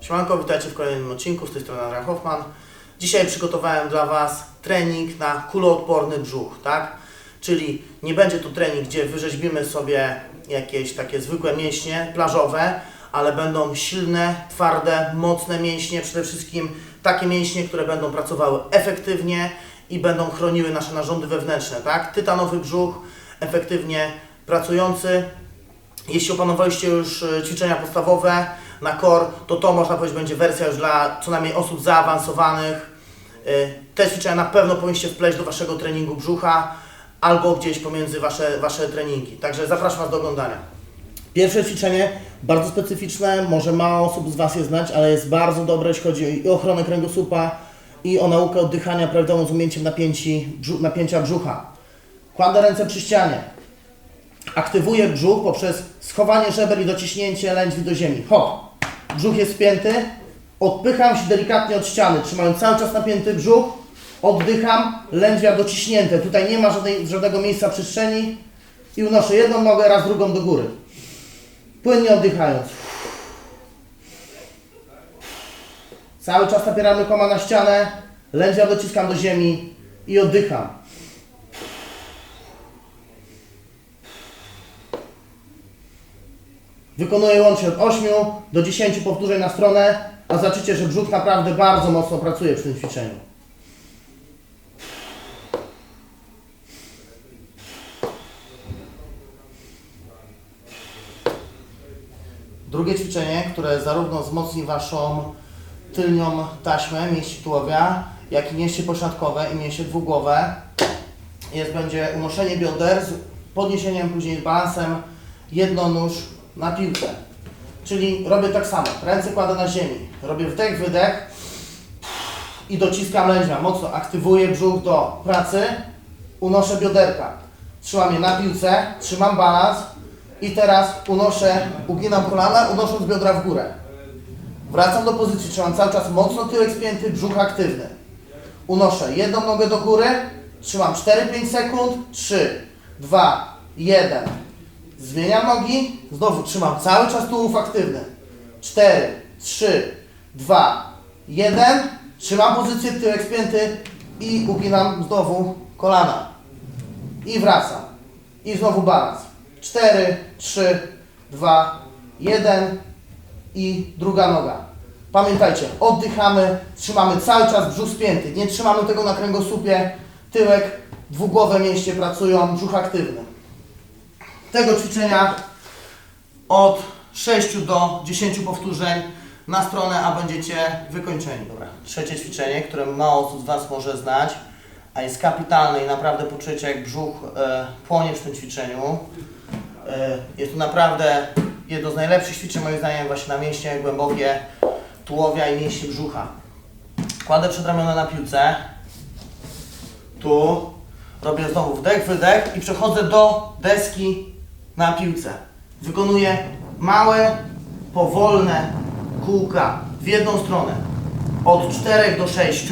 Siemanko, witajcie w kolejnym odcinku, z tej strony Adrian Hoffman. Dzisiaj przygotowałem dla Was trening na kuloodporny brzuch, tak? Czyli nie będzie to trening, gdzie wyrzeźbimy sobie jakieś takie zwykłe mięśnie plażowe, ale będą silne, twarde, mocne mięśnie, przede wszystkim takie mięśnie, które będą pracowały efektywnie i będą chroniły nasze narządy wewnętrzne, tak? Tytanowy brzuch, efektywnie pracujący, jeśli opanowaliście już e, ćwiczenia podstawowe na core, to to można powiedzieć będzie wersja już dla co najmniej osób zaawansowanych. E, Te ćwiczenia na pewno powinniście wpleść do Waszego treningu brzucha albo gdzieś pomiędzy Wasze, wasze treningi. Także zapraszam Was do oglądania. Pierwsze ćwiczenie, bardzo specyficzne, może mało osób z Was je znać, ale jest bardzo dobre, jeśli chodzi i o ochronę kręgosłupa i o naukę oddychania prawidłową z umięciem napięci, brzu, napięcia brzucha. Kładę ręce przy ścianie, aktywuję brzuch poprzez schowanie żeber i dociśnięcie lędźwi do ziemi. Hop! Brzuch jest spięty, odpycham się delikatnie od ściany, trzymając cały czas napięty brzuch, oddycham, lędźwia dociśnięte. Tutaj nie ma żadnej, żadnego miejsca przestrzeni i unoszę jedną nogę, raz drugą do góry. Płynnie oddychając. Cały czas napieramy koma na ścianę, lędźwia dociskam do ziemi i oddycham. Wykonuję łącznie od 8 do 10 powtórzeń na stronę, a zobaczycie, że brzuch naprawdę bardzo mocno pracuje przy tym ćwiczeniu. Drugie ćwiczenie, które zarówno wzmocni Waszą tylnią taśmę mięśni tułowia, jak i mięśnie pośladkowe i mięśnie dwugłowe, jest, będzie unoszenie bioder z podniesieniem później balansem. Jednonóż na piłkę. Czyli robię tak samo, ręce kładę na ziemi, robię wdech, wydech i dociskam lędźwia, mocno aktywuję brzuch do pracy, unoszę bioderka, trzymam je na piłce, trzymam balans i teraz unoszę, uginam kolana, unosząc biodra w górę. Wracam do pozycji, trzymam cały czas mocno tyłek spięty, brzuch aktywny. Unoszę jedną nogę do góry, trzymam 4-5 sekund, 3, 2, 1. Zmieniam nogi, znowu trzymam cały czas tułów aktywny. 4, 3, 2, 1. Trzymam pozycję, tyłek spięty i uginam znowu kolana. I wracam. I znowu balans. 4, 3, 2, 1 i druga noga. Pamiętajcie, oddychamy, trzymamy cały czas brzuch spięty. Nie trzymamy tego na kręgosłupie, tyłek, dwugłowe mięśnie pracują, brzuch aktywny. Tego ćwiczenia od 6 do 10 powtórzeń na stronę, a będziecie wykończeni. Dobra. Trzecie ćwiczenie, które mało osób z Was może znać, a jest kapitalne i naprawdę poczujecie jak brzuch e, płonie przy tym ćwiczeniu. E, jest to naprawdę jedno z najlepszych ćwiczeń moim zdaniem właśnie na mięśnie głębokie tułowia i mięśnie brzucha. Kładę przedramiona na piłce. Tu robię znowu wdech, wydech i przechodzę do deski na piłce. Wykonuję małe, powolne kółka w jedną stronę. Od 4 do 6.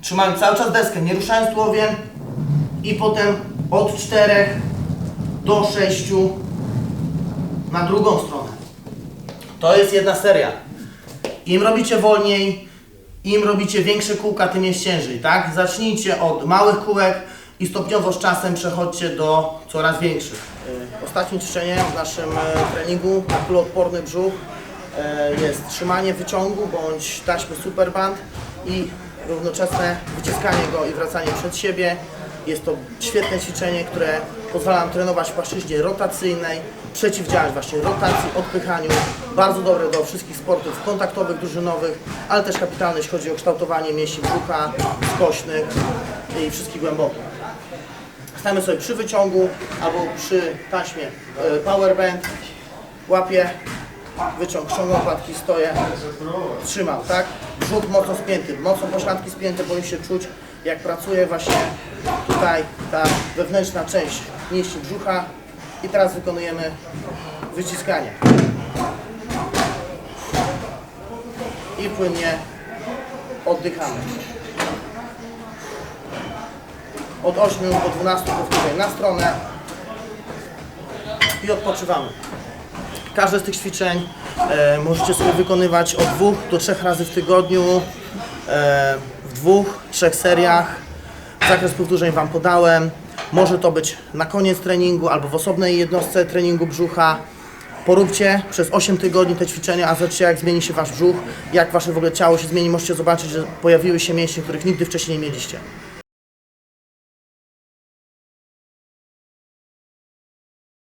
Trzymając cały czas deskę, nie ruszając tułowiem. I potem od 4 do 6 na drugą stronę. To jest jedna seria. Im robicie wolniej, im robicie większe kółka, tym jest ciężej, tak? Zacznijcie od małych kółek i stopniowo z czasem przechodźcie do coraz większych. Y, Ostatnim ćwiczeniem w naszym e, treningu na kuloodporny brzuch e, jest trzymanie wyciągu bądź taśmy superband i równoczesne wyciskanie go i wracanie przed siebie. Jest to świetne ćwiczenie, które pozwala nam trenować w płaszczyźnie rotacyjnej, przeciwdziałać właśnie rotacji, odpychaniu. Bardzo dobre do wszystkich sportów kontaktowych, drużynowych, ale też kapitalne, jeśli chodzi o kształtowanie mięśni brzucha, skośnych i wszystkich głębokich. Stajemy sobie przy wyciągu albo przy taśmie e, powerband, łapię, wyciąg, ściągam łopatki, stoję, trzymam, tak? Brzuch mocno spięty, mocno pośladki spięte, powinien się czuć jak pracuje właśnie tutaj ta wewnętrzna część mięśni brzucha i teraz wykonujemy wyciskanie. i płynnie oddychamy. Od 8 do 12 powtórzeń na stronę i odpoczywamy. Każde z tych ćwiczeń e, możecie sobie wykonywać od dwóch do trzech razy w tygodniu, e, w dwóch, trzech seriach. Zakres powtórzeń Wam podałem. Może to być na koniec treningu albo w osobnej jednostce treningu brzucha. Poróbcie przez 8 tygodni te ćwiczenia, a zobaczcie jak zmieni się Wasz brzuch, jak Wasze w ogóle ciało się zmieni. Możecie zobaczyć, że pojawiły się mięśnie, których nigdy wcześniej nie mieliście.